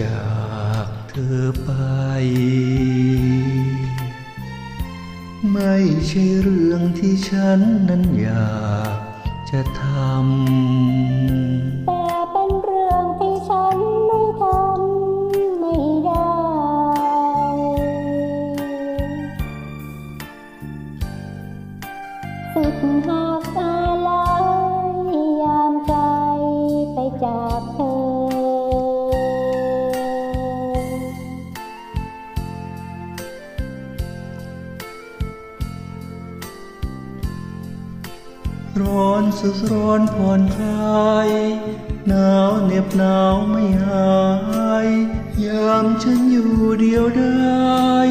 จากเธอไป ไม่ใช่เรื่องที่ฉันนั้นอยากจะทำ ร้อนสุดร้อนผ่อนคลายหนาวเหน็บหนาวไม่หายยามฉันอยู่เดียวได้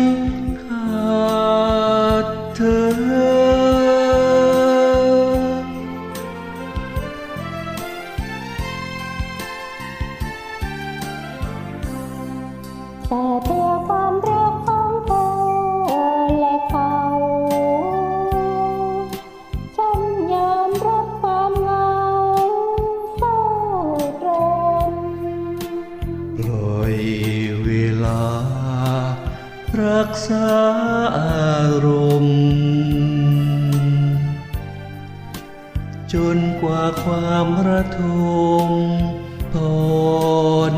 ปล่อยเวลา รักษาอารมณ์ จนกว่าความระทมผ่อน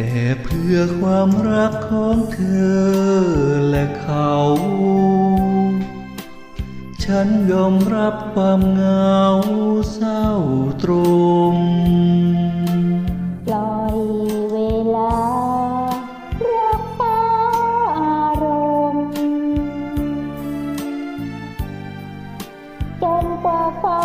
แต่เพื่อความรักของเธอและเขา ฉันยอมรับความเหงาเศร้าตรมปล่อยเวลา รักษาอารมณ์ จนกว่าคว